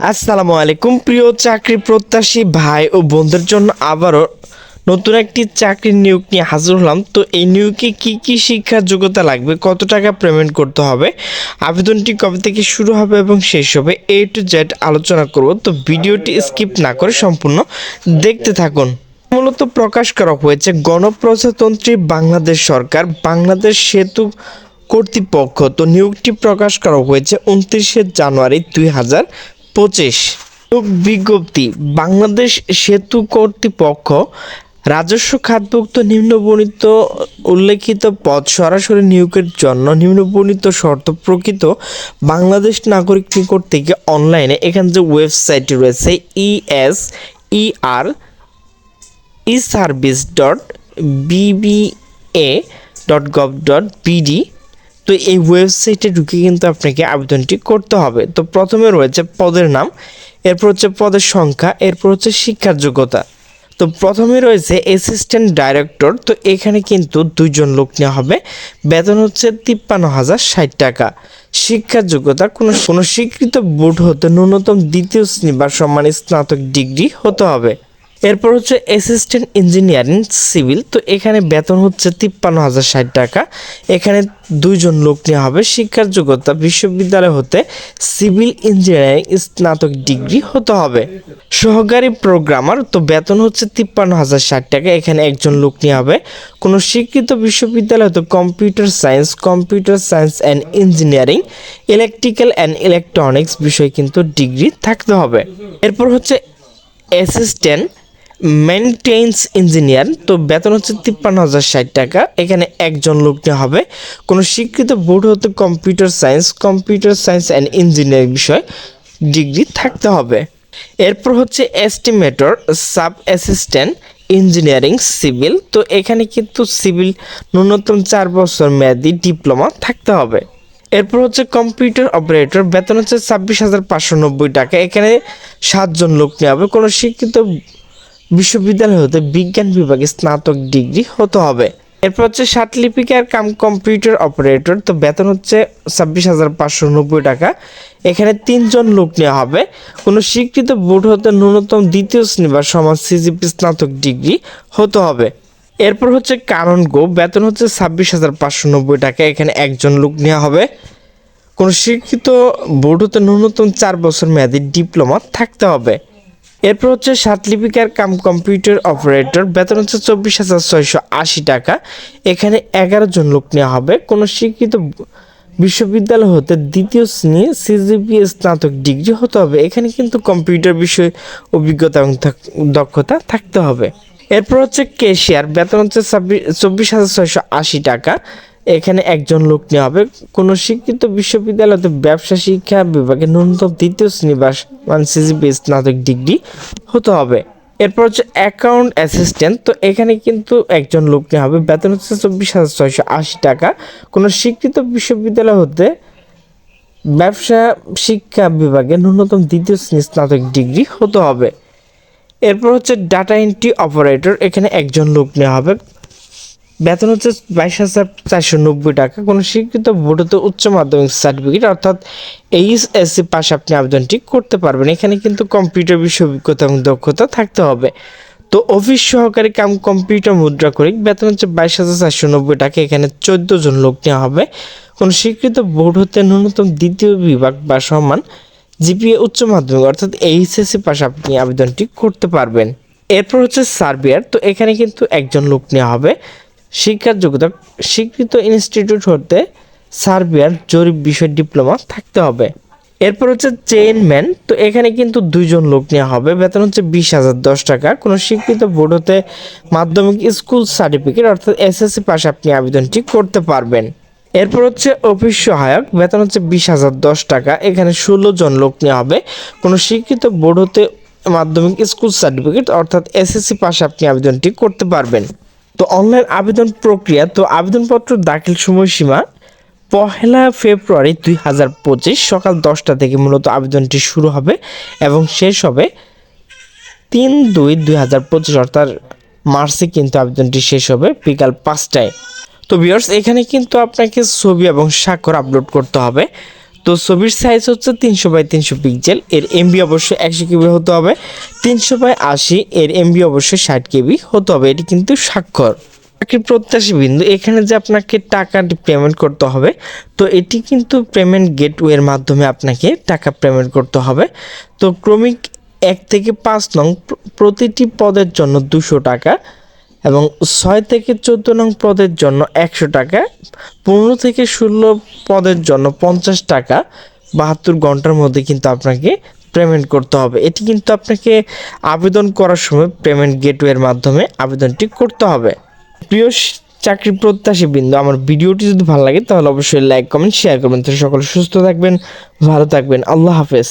আসসালামু আলাইকুম, প্রিয় চাকরি প্রত্যাশী ভাই ও বন্ধুদের জন্য আবারও নতুন একটি চাকরির নিয়োগ নিয়ে হাজির হলাম। তো এই নিয়োগে কি কি শিক্ষার যোগ্যতা লাগবে, কত টাকা পেমেন্ট করতে হবে, আবেদনটি কবে থেকে শুরু হবে এবং শেষ হবে, এ টু জেড আলোচনা করব। তো ভিডিওটি স্কিপ না করে সম্পূর্ণ দেখতে থাকুন। মূলত প্রকাশ করা হয়েছে, গণপ্রজাতন্ত্রী বাংলাদেশ সরকার, বাংলাদেশ সেতু কর্তৃপক্ষ। তো নিয়োগটি প্রকাশ করা হয়েছে উনত্রিশে জানুয়ারি দুই হাজার পঁচিশ। বিজ্ঞপ্তি, বাংলাদেশ সেতু কর্তৃপক্ষ রাজস্ব খাতভুক্ত নিম্নবর্ণিত উল্লেখিত পদ সরাসরি নিয়োগের জন্য নিম্নবর্ণিত শর্ত প্রকৃত বাংলাদেশ নাগরিক নিকট থেকে অনলাইনে। এখানে যে ওয়েবসাইটটি রয়েছে S R E service dot BBA dot gov dot BD তো এই ওয়েবসাইটে ঢুকে কিন্তু আপনাকে আবেদনটি করতে হবে। তো প্রথমে রয়েছে পদের নাম, এরপর হচ্ছে পদের সংখ্যা, এরপর হচ্ছে শিক্ষার যোগ্যতা। তো প্রথমে রয়েছে অ্যাসিস্ট্যান্ট ডাইরেক্টর তো এখানে কিন্তু দুইজন লোক নেওয়া হবে। বেতন হচ্ছে তিপ্পান্ন হাজার ষাট টাকা। শিক্ষার যোগ্যতা কোনো কোনো স্বীকৃত বোর্ড হতে ন্যূনতম দ্বিতীয় শ্রেণি বা সম্মান স্নাতক ডিগ্রি হতে হবে। এরপর হচ্ছে অ্যাসিস্ট্যান্ট ইঞ্জিনিয়ারিং সিভিল তো এখানে বেতন হচ্ছে তিপ্পান্ন হাজার ষাট টাকা। এখানে দুইজন লোক নেওয়া হবে শিক্ষার যোগ্যতা, বিশ্ববিদ্যালয় হতে সিভিল ইঞ্জিনিয়ারিং স্নাতক ডিগ্রি হতে হবে। সহকারী প্রোগ্রামার তো বেতন হচ্ছে তিপ্পান্ন হাজার ষাট টাকা, এখানে একজন লোক নেওয়া হবে। কোনো স্বীকৃত বিশ্ববিদ্যালয় হতে computer science computer science and engineering electrical and electronics বিষয়ে কিন্তু ডিগ্রি থাকতে হবে। এরপর হচ্ছে অ্যাসিস্ট্যান্ট মেনটেন্স ইঞ্জিনিয়ার, তো বেতন হচ্ছে তিপ্পান্ন হাজার ষাট টাকা। এখানে একজন লোক নেওয়া হবে। কোনো স্বীকৃত বোর্ড হতে computer science computer science and engineering বিষয় ডিগ্রি থাকতে হবে। এরপর হচ্ছে estimator, sub assistant, engineering, civil. তো এখানে কিন্তু সিভিল ন্যূনতম চার বছর মেয়াদি ডিপ্লোমা থাকতে হবে। এরপর হচ্ছে কম্পিউটার অপারেটর, বেতন হচ্ছে ছাব্বিশ হাজার পাঁচশো নব্বই টাকা। এখানে সাতজন লোক নেওয়া হবে। কোনো শিক্ষিত বিশ্ববিদ্যালয় হতে বিজ্ঞান বিভাগে স্নাতক ডিগ্রি হতে হবে। এরপর হচ্ছে লিপিকার কাম কম্পিউটার অপারেটর, তো বেতন হচ্ছে ছাব্বিশ হাজার পাঁচশো নব্বই টাকা। এখানে তিনজন লোক নেওয়া হবে। কোনো স্বীকৃত বোর্ড হতে ন্যূনতম দ্বিতীয় শ্রেণি বা সমাজ সিজিপি স্নাতক ডিগ্রি হতে হবে। এরপর হচ্ছে কারণ গো, বেতন হচ্ছে ছাব্বিশ হাজার পাঁচশো নব্বই টাকা, এখানে একজন লোক নেওয়া হবে। কোনো শিক্ষিত বোর্ড হতে ন্যূনতম চার বছর মেয়াদি ডিপ্লোমা থাকতে হবে। এরপর হচ্ছে সাতলিপিকার কাম কম্পিউটার অপারেটর, বেতন হচ্ছে চব্বিশ হাজার ছয়শো আশি টাকা। এখানে এগারো জন লোক নেওয়া হবে। কোনো শিক্ষিত বিশ্ববিদ্যালয় হতে দ্বিতীয় শ্রেণি সিজিপি স্নাতক ডিগ্রি হতে হবে। এখানে কিন্তু কম্পিউটার বিষয়ে অভিজ্ঞতা এবং দক্ষতা থাকতে হবে। এরপর হচ্ছে কেশিয়ার বেতন হচ্ছে ছাব্বিশ চব্বিশ হাজার ছয়শো আশি টাকা। এখানে একজন লোক নেওয়া হবে। কোনো শিক্ষিত বিশ্ববিদ্যালয়তে ব্যবসা, শিক্ষা বিভাগে ন্যূনতম দ্বিতীয় শ্রেণি বা মানে স্নাতক ডিগ্রি হতে হবে। এরপর হচ্ছে অ্যাকাউন্ট অ্যাসিস্ট্যান্ট তো এখানে কিন্তু একজন লোক নেওয়া হবে। বেতন হচ্ছে চব্বিশ হাজার ছয়শো আশি টাকা। কোনো শিক্ষিত বিশ্ববিদ্যালয় হতে ব্যবসা, শিক্ষা বিভাগে ন্যূনতম দ্বিতীয় শ্রেণি স্নাতক ডিগ্রি হতে হবে। এরপর হচ্ছে ডাটা এন্ট্রি অপারেটর এখানে একজন লোক নেওয়া হবে। বেতন হচ্ছে বাইশ হাজার চারশো নব্বই টাকা। কোনো স্বীকৃত বোর্ডতে উচ্চ মাধ্যমিক সার্টিফিকেট অর্থাৎ এইচএসসি পাশে আপনি আবেদনটি করতে পারবেন। এখানে কিন্তু কম্পিউটার বিষয় অভিজ্ঞতা এবং দক্ষতা থাকতে হবে। তো অফিস সহকারী কাম কম্পিউটার মুদ্রা করি বেতন হচ্ছে বাইশ হাজার চারশো নব্বই টাকা। এখানে চোদ্দ জন লোক নেওয়া হবে। কোনো স্বীকৃত বোর্ড হতে ন্যূনতম দ্বিতীয় বিভাগ বা সম্মান জিপিএ উচ্চ মাধ্যমিক, অর্থাৎ এইচএসসি পাশে আপনি আবেদনটি করতে পারবেন। এরপর হচ্ছে সার্বিয়ার। তো এখানে কিন্তু একজন লোক নেওয়া হবে। শিক্ষার যোগ্যতা, স্বীকৃত ইনস্টিটিউট হতে সার্বিয়ার জরিপ বিষয় ডিপ্লোমা থাকতে হবে। এরপর হচ্ছে চেইনম্যান তো এখানে কিন্তু দুইজন লোক নেওয়া হবে। বেতন হচ্ছে বিশ হাজার, দশ টাকা। কোনো স্বীকৃত বোর্ড হতে মাধ্যমিক স্কুল সার্টিফিকেট অর্থাৎ এসএসসি পাশে আপনি আবেদনটি করতে পারবেন। এরপর হচ্ছে অফিস সহায়ক, বেতন হচ্ছে বিশ হাজার, দশ টাকা। এখানে ষোলো জন লোক নেওয়া হবে। কোনো স্বীকৃত বোর্ড হতে মাধ্যমিক স্কুল সার্টিফিকেট অর্থাৎ এসএসসি পাশে আপনি আবেদনটি করতে পারবেন। তো অনলাইন আবেদন প্রক্রিয়া, তো আবেদনপত্র দাখিল সময়সীমা পহেলা ফেব্রুয়ারি দুই হাজার পঁচিশ সকাল দশটা থেকে মূলত আবেদনটি শুরু হবে এবং শেষ হবে তিন দুই দুই হাজার পঁচিশ, অর্থাৎ মার্চে কিন্তু আবেদনটি শেষ হবে বিকাল পাঁচটায়। তো বিয়ার্স এখানে কিন্তু আপনাকে ছবি এবং স্বাক্ষর আপলোড করতে হবে। তো ছবির সাইজ হচ্ছে তিনশো বাই তিনশো পিক্সেল এর এমবি অবশ্যই একশো কেবি হতে হবে। তিনশো বাই আশি, এর এমবি অবশ্যই ষাট কেবি হতে হবে। এটি কিন্তু স্বাক্ষর। চাকরি প্রত্যাশী বিন্দু, এখানে যে আপনাকে টাকা পেমেন্ট করতে হবে, তো এটি কিন্তু পেমেন্ট গেটওয়ের মাধ্যমে আপনাকে টাকা পেমেন্ট করতে হবে। তো ক্রমিক এক থেকে পাঁচ নং, প্রতিটি পদের জন্য দুশো টাকা। এবং ছয় থেকে চোদ্দ নং পদের জন্য একশো টাকা, পনেরো থেকে ষোলো পদের জন্য পঞ্চাশ টাকা, বাহাত্তর ঘণ্টার মধ্যে কিন্তু আপনাকে পেমেন্ট করতে হবে। এটি কিন্তু আপনাকে আবেদন করার সময় পেমেন্ট গেটওয়ের মাধ্যমে আবেদনটি করতে হবে। প্রিয় চাকরি প্রত্যাশী বিন্দু, আমার ভিডিওটি যদি ভালো লাগে তাহলে অবশ্যই লাইক কমেন্ট শেয়ার করবেন। তো সকলে সুস্থ থাকবেন, ভালো থাকবেন। আল্লাহ হাফেজ।